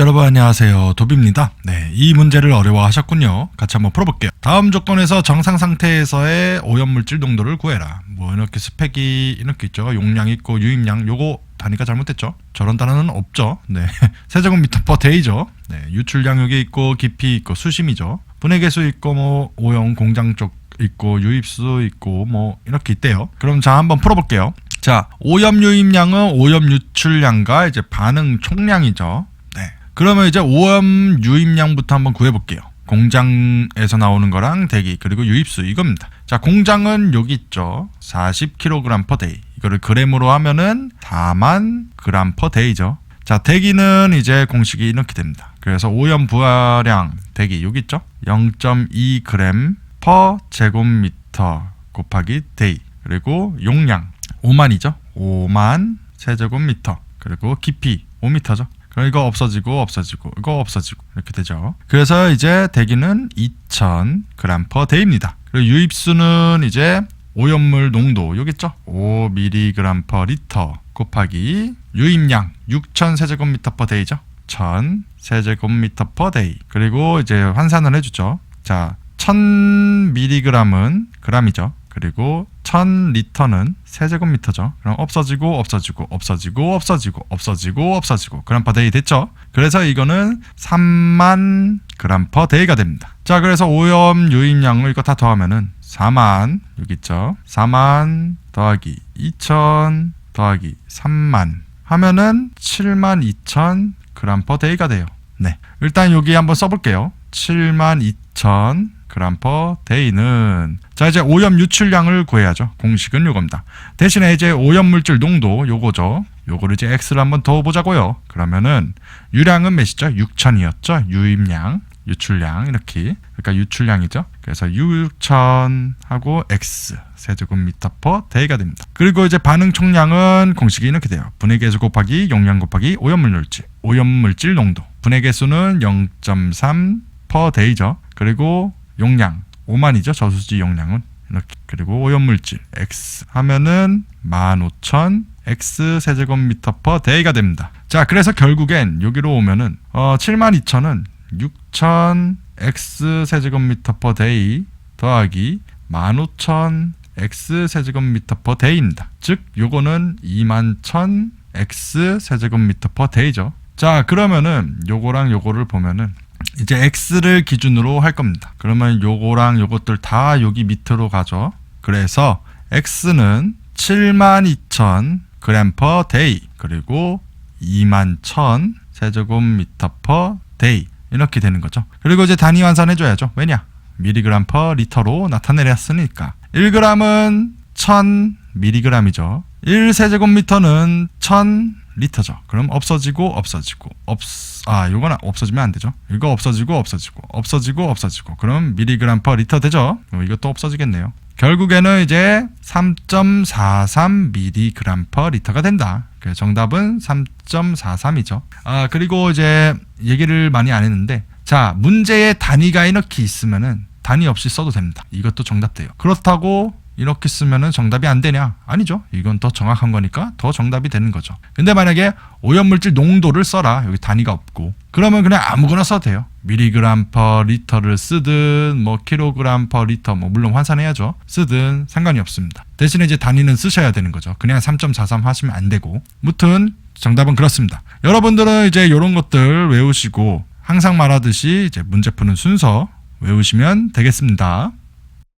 여러분 안녕하세요. 도비입니다. 네, 이 문제를 어려워하셨군요. 같이 한번 풀어볼게요. 다음 조건에서 정상 상태에서의 오염물질 농도를 구해라. 뭐 이렇게 스펙이 이렇게 있죠. 용량 있고 유입량 요거 단위가 잘못됐죠. 저런 단어는 없죠. 네 세제곱미터 퍼 데이죠. 네, 유출량 여기 있고 깊이 있고 수심이죠. 분해계수 있고 뭐 오염 공장 쪽 있고 유입수 있고 뭐 이렇게 있대요. 그럼 자 한번 풀어볼게요. 자 오염 유입량은 오염 유출량과 이제 반응 총량이죠. 네. 그러면 이제 오염 유입량부터 한번 구해볼게요. 공장에서 나오는 거랑 대기 그리고 유입수 이겁니다. 자 공장은 여기 있죠. 40kg per day. 이거를 그램으로 하면은 4만 g per day죠. 자 대기는 이제 공식이 이렇게 됩니다. 그래서 오염 부하량 대기 여기 있죠. 0.2g per 제곱미터 곱하기 day 그리고 용량 5만이죠. 5만 세제곱미터 그리고 깊이 5m죠. 그럼 이거 없어지고 없어지고 이거 없어지고 이렇게 되죠. 그래서 이제 대기는 2000g per day입니다. 그리고 유입수는 이제 오염물 농도 여기 있죠? 5mg per liter 곱하기 유입량 6000 세제곱미터 per day죠. 1000 세제곱미터 per day. 그리고 이제 환산을 해주죠. 자, 1000mg은 g이죠. 그리고 1000리터는 세제곱미터죠. 그럼 없어지고 없어지고 없어지고 없어지고 없어지고 없어지고 그램 퍼 데이 됐죠? 그래서 이거는 3만 그램 퍼 데이가 됩니다. 자, 그래서 오염 유입량을 이거 다 더하면은 4만 여기 있죠. 4만 더하기 2천 더하기 3만 하면은 7만 2천 그램 퍼 데이가 돼요. 네. 일단 여기 한번 써볼게요. 7만 2천 그램 퍼 데이는 자 이제 오염 유출량을 구해야죠. 공식은 요겁니다. 대신에 이제 오염 물질 농도 요거죠. 요거를 이제 x를 한번 더 보자고요. 그러면은 유량은 몇이죠? 6천이었죠. 유입량, 유출량 이렇게 그러니까 유출량이죠. 그래서 6천하고 x 세제곱미터 퍼 데이가 됩니다. 그리고 이제 반응 총량은 공식이 이렇게 돼요. 분해 계수 곱하기 용량 곱하기 오염물 물질, 오염물질 농도. 분해 계수는 0.3 퍼 데이죠. 그리고 용량 5만이죠. 저수지 용량은 이렇게 그리고 오염물질 x 하면은 15,000 x 세제곱미터 퍼 데이가 됩니다. 자, 그래서 결국엔 여기로 오면은 어 72,000은 6,000 x 세제곱미터 퍼 데이 더하기 15,000 x 세제곱미터 퍼 데이입니다. 즉 요거는 21,000 x 세제곱미터 퍼 데이죠. 자, 그러면은 요거랑 요거를 보면은 이제 x를 기준으로 할 겁니다. 그러면 요거랑 요것들 다 여기 밑으로 가죠. 그래서 x는 72,000 g per day 그리고 21,000 세제곱미터 per day 이렇게 되는 거죠. 그리고 이제 단위 환산해 줘야죠. 왜냐? 미리그램 per 리터로 나타내렸으니까 1g은 1000 미리그램이죠. 1세제곱미터는 1000 리터죠. 그럼 없어지고 없어지고 없 아, 요거는 없어지면 안 되죠. 이거 없어지고 없어지고 없어지고 없어지고 그럼 미리그램 퍼 리터 되죠. 어, 이것도 없어지겠네요. 결국에는 이제 3.43 미리그램 퍼 리터가 된다. 그래서 정답은 3.43이죠. 아, 그리고 이제 얘기를 많이 안 했는데 자, 문제의 단위가 이렇게 있으면은 단위 없이 써도 됩니다. 이것도 정답 돼요. 그렇다고 이렇게 쓰면은 정답이 안 되냐? 아니죠. 이건 더 정확한 거니까 더 정답이 되는 거죠. 근데 만약에 오염물질 농도를 써라. 여기 단위가 없고. 그러면 그냥 아무거나 써도 돼요. 미리그램 퍼 리터를 쓰든 뭐 킬로그램 퍼 리터 뭐 물론 환산해야죠. 쓰든 상관이 없습니다. 대신에 이제 단위는 쓰셔야 되는 거죠. 그냥 3.43 하시면 안 되고. 무튼 정답은 그렇습니다. 여러분들은 이제 이런 것들 외우시고 항상 말하듯이 이제 문제 푸는 순서 외우시면 되겠습니다.